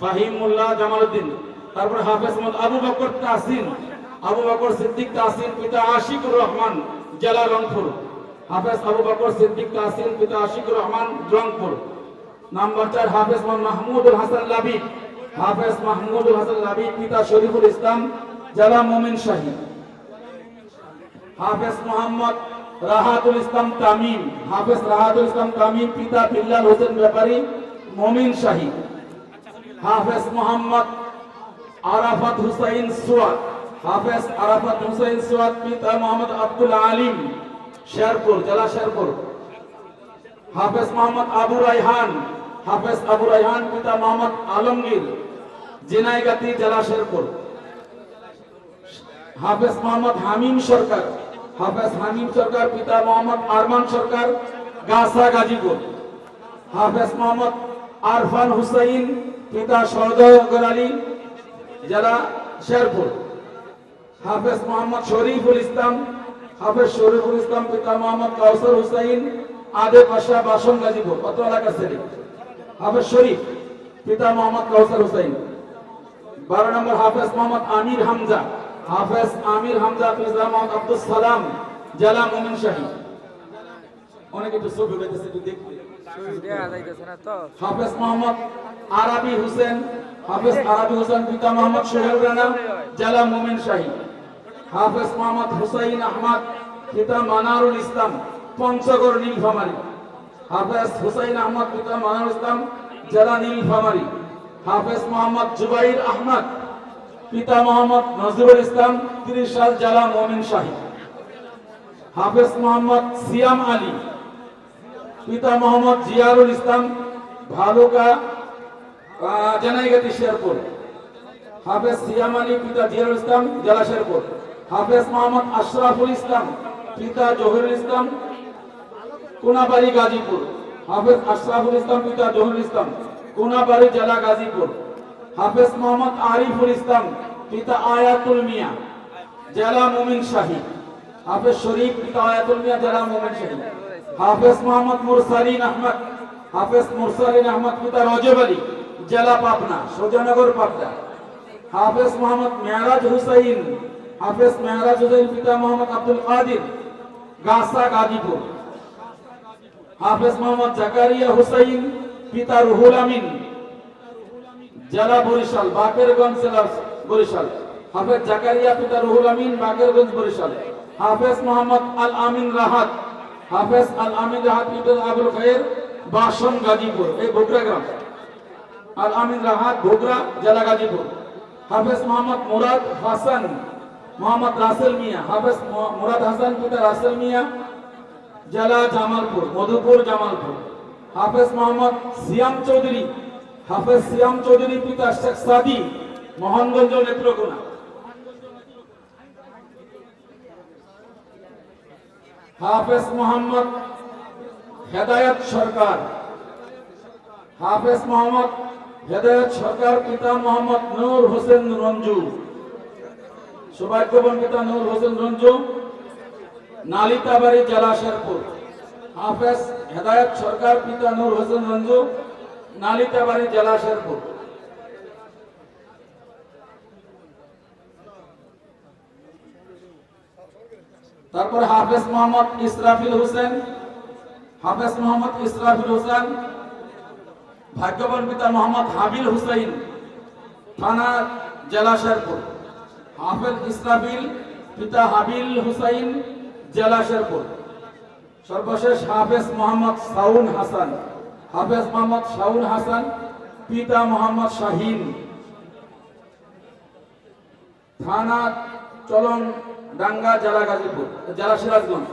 ফাহিমুল্লাহ জামালউদ্দিন, তারপর হাফেজ আবু বকর তাসিন আবু বকর সিদ্দিক তাসিন পিতা আশিকুর রহমান, জেলা রংপুর। হাফেজ আবু বকর সিদ্দিক তাসিন পিতা আশিকুর রহমান, রংপুর। নাম্বার চার, হাফেজ মাহমুদুল হাসান লাবিব হাফেজ মাহমুদুল হাসান লাবিব পিতা শরীফুল ইসলাম, জেলা মোমিন শাহী। হাফেজ মোহাম্মদ রাহাতুল ইসলাম তামিম, হাফেজ রাহাতুল ইসলাম তামিম, পিতা বিল্লাল হোসেন ব্যাপারী, মমিন শাহী। হাফেজ মোহাম্মদ আরাফাত হুসাইন সোয়াদ। হাফেজ আরাফাত হুসাইন সোয়াদ পিতা মোহাম্মদ আব্দুল আলিম, শেরপুর, জেলা শেরপুর। হাফেজ মোহাম্মদ আবু রাইহান হাফেজ আবু রাইহান পিতা মোহাম্মদ আলমগীর, জিনাইগাতি, জেলা শেরপুর। হাফেজ মোহাম্মদ হামিম সরকার, হাফেজ হামিম সরকার পিতা মোহাম্মদ আরমান সরকার, গাছা গাজীপুর। হাফেজ মোহাম্মদ আরফান হুসাইন পিতা সৌদগর আলী জেলা শেরপুর। হাফেজ মোহাম্মদ শরীফুল ইসলাম, হাফেজ শরীফুল ইসলাম পিতা মোহাম্মদ কাউসার হুসাইন, আদে পাশা বাসন গাজীপুর কত এলাকা ছেলে হাফেজ শরীফ পিতা মোহাম্মদ কাউসার হুসাইন। বারো নম্বর হাফেজ মোহাম্মদ আমির হামজা। হাফেজ আমির হামজা, পিতা মোহাম্মদ আব্দুল সালাম, জেলা মোমিন শাহী। অনেক একটু ছবি উঠাইতেছে একটু দেখতে। দেখা যাইতেছে না তো। হাফেজ মোহাম্মদ আরাবি হোসেন হাফেজ আরাবি হোসেন পিতা মোহাম্মদ সোহেল রানা জেলা মোমিন শাহী। হাফেজ মোহাম্মদ হুসাইন আহমদ পিতা মানারুল ইসলাম পঞ্চগড় নীলফামারী। হাফেজ হুসাইন আহমদ পিতা মানারুল ইসলাম জেলা নীলফামারী। হাফেজ মোহাম্মদ জুবাইর আহমদ পিতা মোহাম্মদ নজরুল ইসলাম তিরিশ সাল জেলা মোমিন শাহী। হাফেজ মোহাম্মদ সিয়াম আলী পিতা মোহাম্মদ জিয়ারুল ইসলাম ভালুকা জানাইগাতি শেরপুর। হাফেজ সিয়াম আলী, পিতা জিয়ারুল ইসলাম, জেলা শেরপুর। হাফেজ মোহাম্মদ আশরাফুল ইসলাম, পিতা জহিরুল ইসলাম, কোনাবাড়ি গাজীপুর। হাফেজ আশরাফুল ইসলাম, পিতা জহিরুল ইসলাম, কোনাবাড়ি জেলা গাজীপুর। হাফেজ মোহাম্মদ আরিফুল ইসলাম, পিতা আয়াতুল মিয়া, জেলা মুমিন শাহী। হাফেজ শরীফ, পিতা আয়াতুল মিয়া, জেলা মুমিন শাহী। হাফেজ মোহাম্মদ মুরসালিন আহমদ, হাফেজ মুরসালিন আহমদ পিতা রজব আলী, জেলা পাবনা, সোজানগর পাবনা। হাফেজ মোহাম্মদ মেহরাজ হুসাইন, হাফেজ মেহরাজ হুসাইন পিতা মোহাম্মদ আব্দুল কাদির গাসা গাজীপুর। হাফেজ মোহাম্মদ জাকারিয়া হুসাইন পিতা রুহুল আমিন, জেলা বরিশাল, বাকেরগঞ্জ জেলা বরিশাল। হাফেজ জাকারিয়া পিতা রুহুল আমিন, বাকেরগঞ্জ বরিশাল। হাফেজ মোহাম্মদ আল আমিন রাহাত হাফেজ আল আমিন রাহাত পিতা আবুল খায়ের বাসন গাজীপুর, এই বগুড়া গ্রাম। আল আমিন রাহাত বগুড়া জেলা গাজীপুর। হাফেজ মোহাম্মদ মুরাদ হাসান, মোহাম্মদ রাসেল মিয়া। হাফেজ মুরাদ হাসান পিতা রাসেল মিয়া, জেলা জামালপুর, মধুপুর জামালপুর। হাফেজ মোহাম্মদ সিয়াম চৌধুরী। হাফেজ সিয়াম চৌধুরী পিতা শেখ সাদি, মোহনগঞ্জ নেত্রকোনা। হাফেজ মোহাম্মদ হেদায়ত সরকার। হাফেজ মোহাম্মদ হেদায়ত সরকার পিতা মোহাম্মদ নূর হোসেন রঞ্জু। সৌভাগ্যবান পিতা নূর হোসেন রঞ্জু, নালিতাবাড়ি জেলা শেরপুর। হাফেজ হেদায়ত সরকার পিতা নূর হোসেন রঞ্জু, নালিতাবাড়ি জেলা শেরপুর। তারপর হাফেজ মোহাম্মদ ইসরাফিল হোসেন। হাফেজ মোহাম্মদ ইসরাফিল হোসেন। ভাগ্যবান পিতা মোহাম্মদ হাবিল হুসাইন, থানা জেলা শেরপুর। হাফেজ ইসরাফিল পিতা হাবিল হুসাইন, জেলা শেরপুর। সর্বশেষ হাফেজ মোহাম্মদ সাউন হাসান। হাফেজ মোহাম্মদ সাউন হাসান, পিতা মোহাম্মদ শাহিন। থানা চলন ডাঙ্গা জেলা গাজীপুর, জেলা সিরাজগঞ্জ।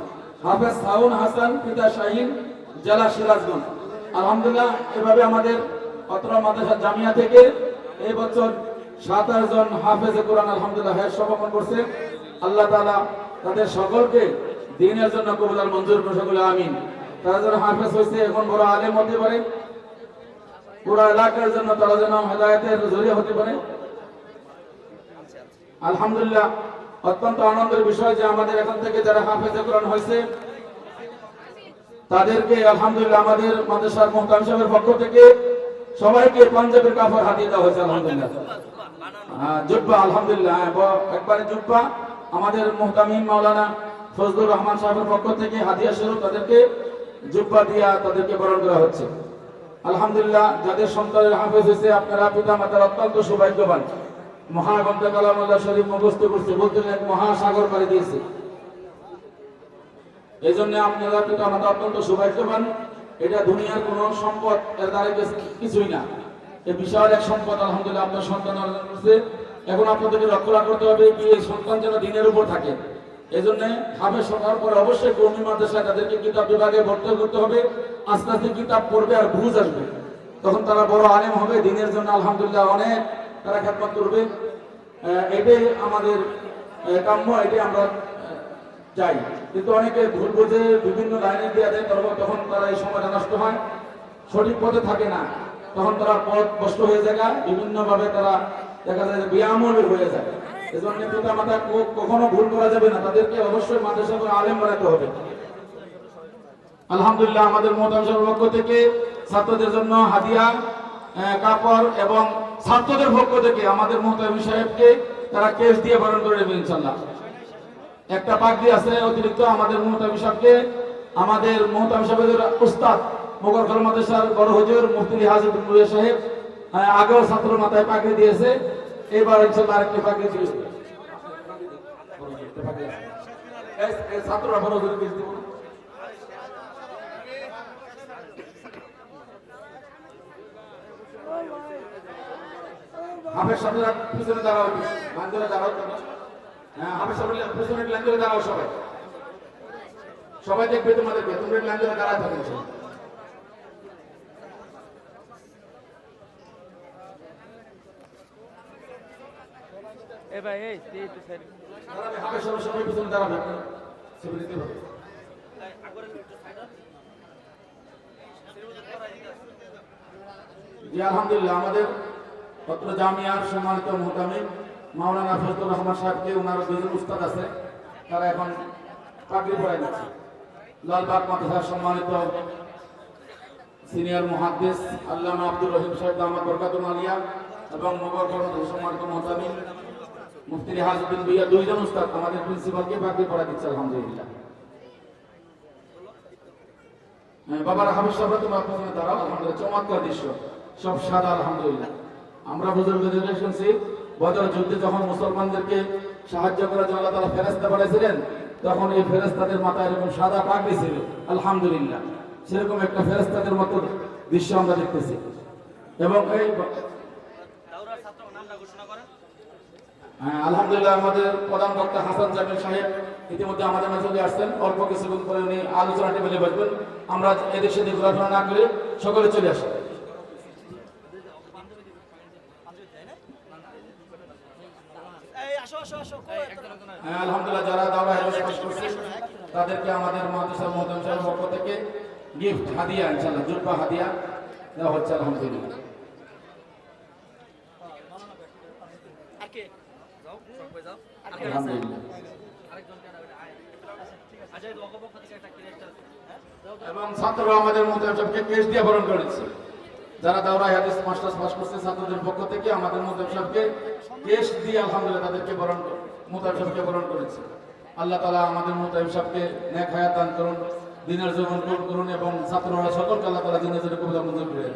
হাফেজ সাউন হাসান, পিতা শাহিন, জেলা সিরাজগঞ্জ। আলহামদুলিল্লাহ, এভাবে আমাদের অত্র মাদ্রাসা জামিয়া থেকে এই বছর সাতাশ জন হাফেজ কোরআন আলহামদুলিল্লাহ হ্যাঁ সমাপন করছে। আল্লাহ তাআলা তাদের সকলকে দিনের জন্য কবুল আর মঞ্জুর সকলে, আমিন। তারা যেন হাফেজ হয়েছে এখন বড় আলেম হতে পারে। পুরো এলাকার জন্য তারা যেন হেদায়তের জরিয়া হতে পারে। আলহামদুলিল্লাহ অত্যন্ত আনন্দের বিষয় যে আমাদের এখান থেকে যারা হাফেজ কোরআন হয়েছে তাদেরকে আলহামদুলিল্লাহ আমাদের মাদ্রাসার মোহতাম সাহেবের পক্ষ থেকে সবাইকে পাঞ্জাবের কাপড় হাতিয়ে দেওয়া হয়েছে আলহামদুলিল্লাহ। আহ, জুব্বা আলহামদুলিল্লাহ। হ্যাঁ, একবারে জুব্বা। আমাদের মোহতামিম মাওলানা ফজলুর রহমান সাহেবের পক্ষ থেকে হাদিয়া স্বরূপ তাদেরকে জুব্বা দিয়া তাদেরকে বরণ করা হচ্ছে। আলহামদুলিল্লাহ যাদের সন্তানের হাফেজ হয়েছে আপনারা পিতা মাতার অত্যন্ত সৌভাগ্যবান। মহাগ্রন্থ কালামুল্লাহ শরীফ মুখস্থ করছে বলতে এক মহাসাগর দিয়েছে। এই জন্য আপনারা অত্যন্ত সৌভাগ্যবান। এটা দুনিয়ার কোন সম্পদ, এর কিছুই না। বিশাল এক সম্পদ, আলহামদুলিল্লাহ, আপনার সন্তান করছে এখন আপনাদেরকে লক্ষ্য রাখতে হবে এই সন্তান যেন দিনের উপর থাকে। এই জন্য হাফেজ সরকার পরে অবশ্যই কর্মী মাদ্রাসায় তাদেরকে কিতাব বিভাগে ভর্তি করতে হবে। আস্তে আস্তে কিতাব পড়বে আর বুঝ আসবে। তখন তারা বড় আলেম হবে, দিনের জন্য আলহামদুলিল্লাহ অনেক তারা খ্যাতমত করবে। এটাই আমাদের কাম্য, এটাই আমরা যাই কিন্তু অনেকে ভুল বোঝে বিভিন্ন লাইনে দিয়ে দেয় তখন- তখন তারা এই সময়টা নষ্ট হয়, সঠিক পথে থাকে না, তখন তারা পথ কষ্ট হয়ে যায় বিভিন্নভাবে তারা দেখা যায় যে বিয়ামল হয়ে যায়। এজন্য পিতা মাতা কখনো ভুল করা যাবে না, তাদেরকে অবশ্যই মাদ্রাসা করে আলেম বানাতে হবে। আলহামদুলিল্লাহ, আমাদের মোহতামিশের পক্ষ থেকে ছাত্রদের জন্য হাদিয়া কাপড় এবং ছাত্রদের পক্ষ থেকে আমাদের মোহতামি সাহেবকে তারা কেস দিয়ে বরণ করে নেবে ইনশাল্লাহ একটা পাগড়ি আছে, অতিরিক্ত আমাদের মোহতামি সাহেবকে, আমাদের মোহতামি সাহেবের উস্তাদ মোগল খল বড় হুজুর মুফতি হাজির মুরিয়া সাহেব আগেও ছাত্র মাথায় পাগড়ি দিয়েছে, এবার ইনশাল্লাহ আরেকটি পাগড়ি দিয়েছে। ছাত্ররা বড় হুজুর হাফেজ সাহেবরা পিছনে দাঁড়াও লাইন ধরে দাঁড়াও। হ্যাঁ হাফেজ সাহেবরা পিছনে লাইন ধরে দাঁড়াও সবাই। সবাই দেখবে তোমাদেরকে তোমরা লাইন ধরে দাঁড়ায় থাকো সবাই। এ ভাই এই তুই একটু সাইড দাঁড়াবে হাফেজ সাহেবরা সবাই পিছনে দাঁড়াবে। ছবি নিতে হবে জি আলহামদুলিল্লাহ আমাদের পত্র জামিয়ার সম্মানিত মোহতামিম মাওলানা ফজলুর রহমান সাহেবকে ওনার দুজন উস্তাদ আছে তারা এখন পাগড়ি পড়াই দিচ্ছে লালবাগ মাদ্রাসার সম্মানিত সিনিয়র মুহাদ্দিস আল্লামা আব্দুর রহিম সাহেব দামাত বরকাতুল আলিয়া এবং মোগল কর্মচারী সম্মানিত মোহতামিম মুফতি রিহাজউদ্দিন ভুইয়া দুইজন উস্তাদ আমাদের প্রিন্সিপালকে পাগড়ি পড়া দিচ্ছে আলহামদুলিল্লাহ। হ্যাঁ, বাবার হাবিজ সাহেব তোমার দাঁড়াও আলহামদুলিল্লাহ চমৎকার দৃশ্য সব সাদা আলহামদুলিল্লাহ। আমরা বুজুর্গদের শুনছি বদর যুদ্ধে যখন মুসলমানদেরকে সাহায্য করার জন্য আল্লাহ তাআলা ফেরেশতা পাঠাইছিলেন তখন এই ফেরেশতাদের মাথায় এরকম সাদা পাগড়ি ছিল আলহামদুলিল্লাহ। সেরকম একটা ফেরেশতাদের মতো দৃশ্য আমরা দেখতেছি। এবং এই হ্যাঁ, আলহামদুলিল্লাহ আমাদের প্রধান বক্তা হাসান জামিল সাহেব ইতিমধ্যে আমাদের মাঝে চলে আসছেন। অল্প কিছুক্ষণ পরে উনি আলোচনা টেবিলে বসবেন। আমরা সেদিক ঘোরাফেরা না করে সকলে চলে আসি হ্যাঁ, আলহামদুলিল্লাহ যারা দাওয়া পাস করছে তাদেরকে আমাদের মাদ্রাসা মহতম সাহেবের পক্ষ থেকে গিফট হাদিয়া ইনশাআল্লাহ জুব্বা হাদিয়া দেওয়া হচ্ছে আলহামদুলিল্লাহ। আলহামদুলিল্লাহ। এবং ছাত্ররা আমাদের মোহতাম সাহেবকে কেস দিয়ে বরণ করেছে। যারা দাওরা হাদিস, মাস্টার্স পাস করছে ছাত্রদের পক্ষ থেকে আমাদের মোতাব সাহেবকে কেস দিয়ে আলহামদুলিল্লাহ তাদেরকে বরণ মোতাব সাহেবকে বরণ করেছে। আল্লাহ তালা আমাদের মোতাব সাহেবকে নেক হায়াত দান করুন, দিনের জীবন করুন এবং ছাত্ররা সকলকে আল্লাহ তালা দিনের জন্য কবিতা মঞ্জুর করে